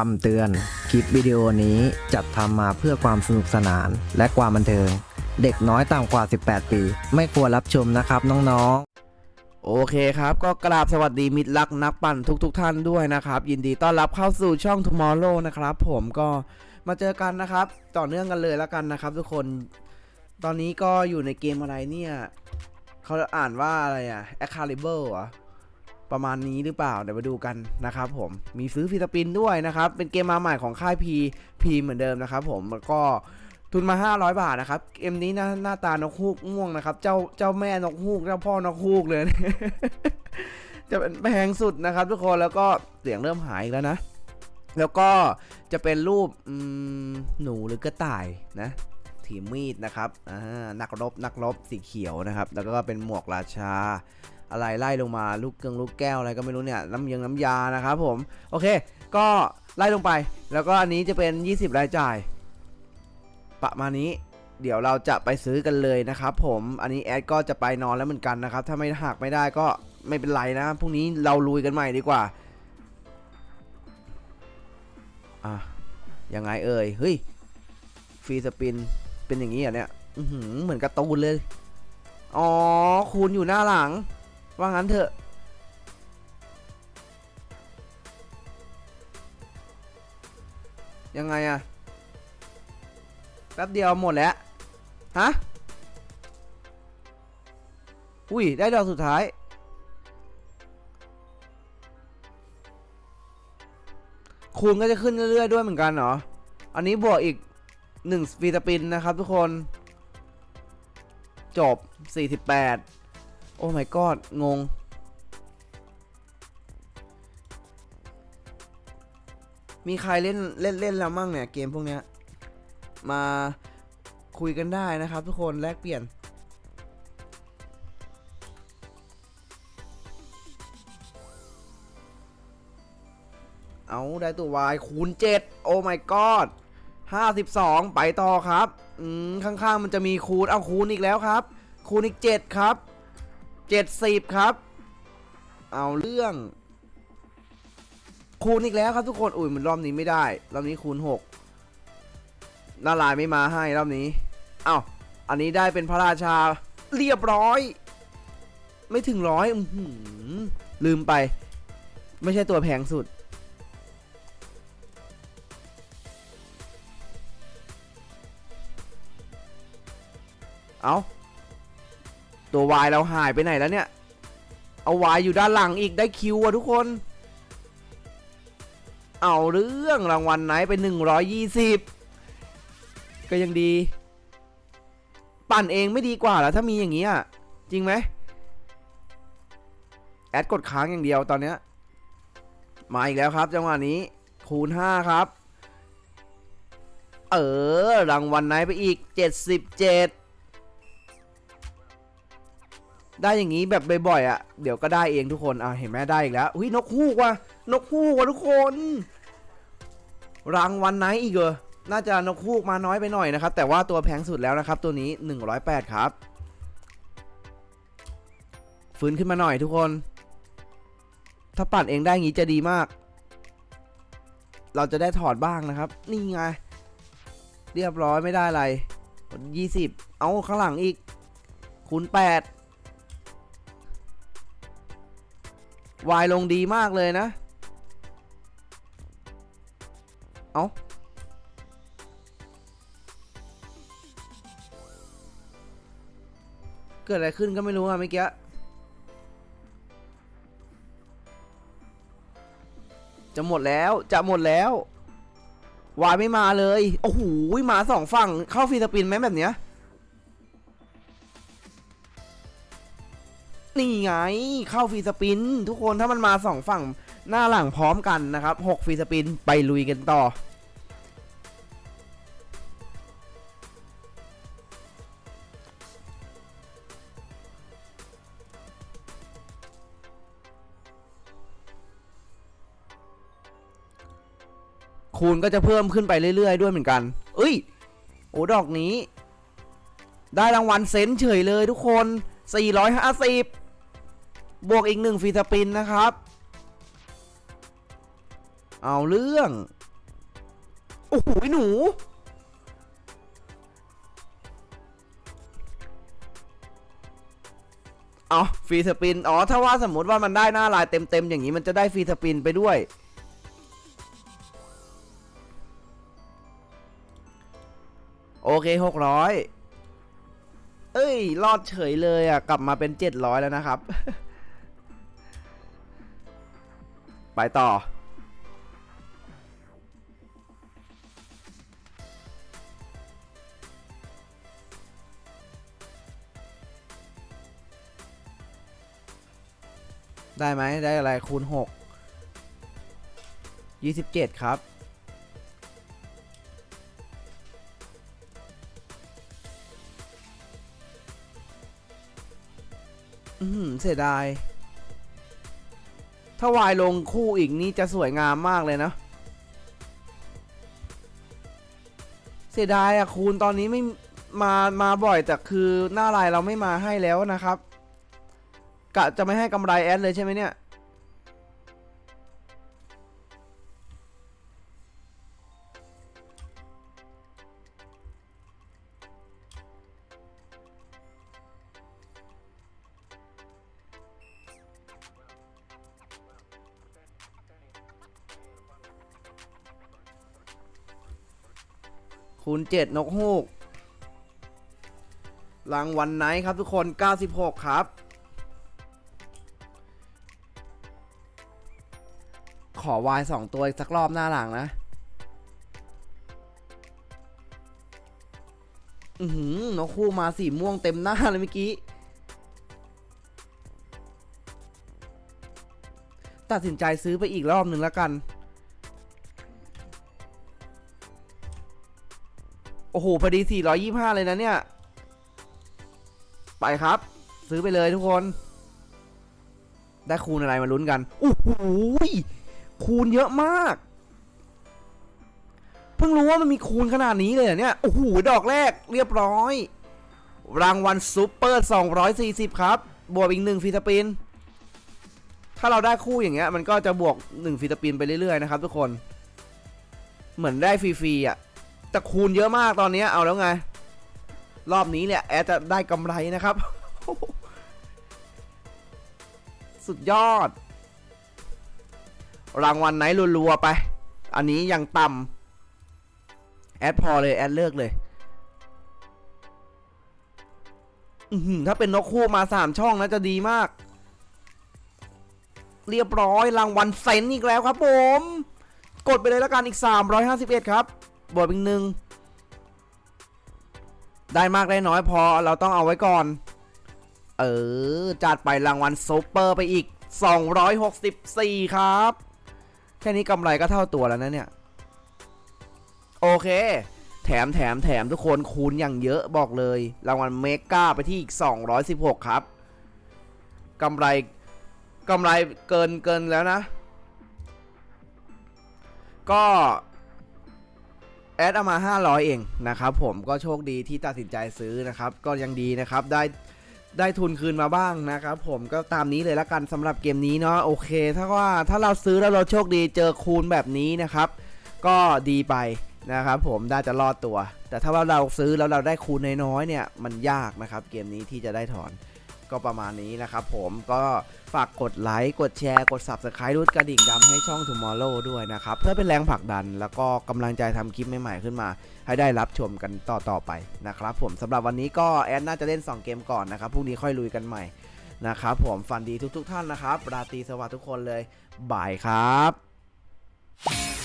คำเตือน คลิปวิดีโอนี้จัดทำมาเพื่อความสนุกสนานและความบันเทิง เด็กน้อยต่ำกว่า 18 ปี ไม่ควรรับชมนะครับน้องๆ โอเคครับ ก็กราบสวัสดีมิตรรักนักปั่นทุกๆทท่านด้วยนะครับ ยินดีต้อนรับเข้าสู่ช่อง Tomorrow นะครับ ผมก็มาเจอกันนะครับ ต่อเนื่องกันเลยแล้วกันนะครับ ทุกคน ตอนนี้ก็อยู่ในเกมอะไรเนี่ย เขาอ่านว่าอะไรอะ a c c a l i b r เหรอ ประมาณนี้หรือเปล่า เดี๋ยวมาดูกันนะครับผมมีซื้อฟิสปินด้วยนะครับ เป็นเกมมาใหม่ของค่าย P P เหมือนเดิมนะครับผมแล้วก็ทุนมา 500 บาทนะครับ เกมนี้หน้าหน้าตานกฮูกม่วงนะครับ เจ้าเจ้าแม่นกฮูกเจ้าพ่อนกฮูกเลย จะเป็นแพงสุดนะครับ ทุกคนแล้วก็เสียงเริ่มหายแล้วนะ แล้วก็จะเป็นรูปหนูหรือกระต่ายนะถือมีดนะครับนักรบนักรบสีเขียวนะครับ แล้วก็เป็นหมวกราชา อะไรไล่ลงมาลูกเกลืองลูกแก้วอะไรก็ไม่รู้เนี่ยน้ำยังน้ำยานะครับผมโอเค ก็ไล่ลงไป แล้วก็อันนี้จะเป็น 20 รายจ่าย ประมาณนี้ เดี๋ยวเราจะไปซื้อกันเลยนะครับผมอันนี้แอดก็จะไปนอนแล้วเหมือนกันนะครับ ถ้าไม่หักไม่ได้ก็ไม่เป็นไรนะพรุ่งนี้เราลุยกันใหม่ดีกว่าอะยังไงเอ่ยเฮ้ยฟรีสปินเป็นอย่างนี้อะเนี่ยเหมือนกร์ตูนเลย อ๋อคูณอยู่หน้าหลัง ว่างั้นเถอะ ยังไงอะแป๊บเดียวหมดแล้ว ฮะ อุ้ย ได้ดอกสุดท้าย คูณก็จะขึ้นเรื่อยๆด้วยเหมือนกันเหรอ อันนี้บวกอีก1สปีดปินนะครับทุกคน จบ 48 โอ้ my god งง มีใครเล่นเล่นเล่นแล้วมั่งเนี่ย เกมพวกเนี้ย มาคุยกันได้นะครับทุกคนแลกเปลี่ยนเอาได้ตัว Y คูณ 7 โอ้ my god 52 ไปต่อครับ อืม ข้างๆ มันจะมีคูณ เอาคูณอีกแล้วครับ คูณอีก 7 ครับ 70ครับ เอาเรื่อง คูณอีกแล้วครับทุกคน อุ้ยมันรอบนี้ไม่ได้ รอบนี้คูณ6น่าลายไม่มาให้รอบนี้ เอ้า อันนี้ได้เป็นพระราชาเรียบร้อย ไม่ถึงร้อยลืมไป ไม่ใช่ตัวแพงสุด เอา ตัววายเราหายไปไหนแล้วเนี่ย เอาวายอยู่ด้านหลังอีกได้คิวอะทุกคน เอาเรื่องรางวัลไหนไป 120 ก็ยังดี ปั่นเองไม่ดีกว่าแล้วถ้ามีอย่างนี้อะ จริงไหมแอดกดค้างอย่างเดียวตอนเนี้ยมาอีกแล้วครับจังหวะนี้คูณ 5 ครับ เออ รางวัลไหนไปอีก 77 ได้อย่างนี้แบบบ่อยๆอะ เดี๋ยวก็ได้เองทุกคนอะเห็นไหมได้อีกแล้วอุ้ยนกฮูกว่ะนกฮูกว่ะทุกคน รางวัลไหนอีกเหรอน่าจะนกฮูกมาน้อยไปหน่อยนะครับ แต่ว่าตัวแพงสุดแล้วนะครับ ตัวนี้ 108 ครับ ฟื้นขึ้นมาหน่อยทุกคน ถ้าปั่นเองได้งี้จะดีมาก เราจะได้ถอดบ้างนะครับ นี่ไง เรียบร้อยไม่ได้อะไร 20 เอาข้างหลังอีกคูณ8 วายลงดีมากเลยนะ เอาเกิดอะไรขึ้นก็ไม่รู้อะเมื่อกี้จะหมดแล้วจะหมดแล้ววายไม่มาเลย โอ้โหมาสองฝั่งเข้าฟรีสปินไหมแบบเนี้ย นี่ไงเข้าฟรีสปิน ทุกคนถ้ามันมาสองฝั่งหน้าหลังพร้อมกันนะครับ6ฟรีสปินไปลุยกันต่อคูณก็จะเพิ่มขึ้นไปเรื่อย ๆ ด้วยเหมือนกัน เอ้ย โอ้ดอกนี้ ได้รางวัลเซนเฉยเลยทุกคน 450 บวกอีกหนึ่งฟรีสปินนะครับ เอาเรื่อง โอ้โหหนู เอาฟรีสปิน อ๋อ ถ้าว่าสมมติว่ามันได้หน้าลายเต็มๆ อย่างนี้มันจะได้ฟรีสปินไปด้วยโอเคหกร้อยเอ้ย รอดเฉยเลยอะ กลับมาเป็นเจ็ดร้อยแล้วนะครับ ไปต่อ ได้ไหมได้อะไรคูณหกยี่สิบเจ็ดครับอืมเสียดาย ถ้าวายลงคู่อีกนี่จะสวยงามมากเลยนะ เสียดายอะคูณตอนนี้ไม่มามาบ่อยแต่คือหน้าลายเราไม่มาให้แล้วนะครับกะจะไม่ให้กำไรแอดเลยใช่ไหมเนี่ย คูณ7นกฮูก รางวัลไหนครับทุกคน 96 ครับ ขอวายสองตัวอีกสักรอบหน้าหลังนะ อือหือนกคู่มาสีม่วงเต็มหน้าเลยเมื่อกี้ตัดสินใจซื้อไปอีกรอบหนึ่งแล้วกัน อ้โหพอดี 425 เลยนะเนี่ย ไปครับ ซื้อไปเลยทุกคน ได้คูณอะไรมาลุ้นกันโอ้โหคูณเยอะมาก เพิ่งรู้ว่ามันมีคูณขนาดนี้เลยเนี่ย โอ้โห ดอกแรกเรียบร้อย รางวัลซูเปอร์ 240 ครับ บวกอีกหนึ่งฟีสปิน ถ้าเราได้คู่อย่างเงี้ย มันก็จะบวก1ฟีสปินไปเรื่อยๆนะครับทุกคน เหมือนได้ฟรีๆอะ แต่คูณเยอะมากตอนนี้เอาแล้วไง รอบนี้เนี่ยแอดจะได้กำไรนะครับ สุดยอด รางวัลไหนรัวๆไป อันนี้ยังต่ำแอดพอเลย แอดเลิกเลยถ้าเป็นนกคู่มาสามช่องนะจะดีมาก เรียบร้อยรางวัลเซนอีกแล้วครับผม กดไปเลยแล้วกันอีก 351 ครับ บวกอีกหนึ่งได้มากได้น้อยพอเราต้องเอาไว้ก่อน เออ จัดไปรางวัลซูเปอร์ไปอีก 264 ครับ แค่นี้กำไรก็เท่าตัวแล้วนะเนี่ย โอเค แถมแถมแถมทุกคนคูณอย่างเยอะบอกเลย รางวัลเมกาไปที่อีก 216 ครับกำไรกำไรเกินเกินแล้วนะ ก็ แอดเอามา 500 เองนะครับผมก็โชคดีที่ตัดสินใจซื้อนะครับ ก็ยังดีนะครับได้ได้ทุนคืนมาบ้างนะครับผมก็ตามนี้เลยละกันสำหรับเกมนี้เนาะโอเค ถ้าว่าถ้าเราซื้อแล้วเราโชคดีเจอคูณแบบนี้นะครับ ก็ดีไปนะครับผมได้จะรอดตัว แต่ถ้าว่าเราซื้อแล้วเราได้คูณน้อยๆเนี่ยมันยากนะครับ เกมนี้ที่จะได้ถอน ก็ประมาณนี้นะครับผมก็ฝากกดไลค์ กดแชร์ กด Subscribe รูดกระดิ่งดำให้ช่อง Tomorrow ด้วยนะครับ เพื่อเป็นแรงผลักดัน แล้วก็กำลังใจทำคลิปใหม่ๆขึ้นมา ให้ได้รับชมกันต่อๆไปนะครับผมสำหรับวันนี้ก็แอดน่าจะเล่น 2 เกมก่อนนะครับพรุ่งนี้ค่อยลุยกันใหม่นะครับผมฟันดีทุกๆ ท่านนะครับ ราตรีสวัสดิ์ทุกคนเลยบ่ายครับ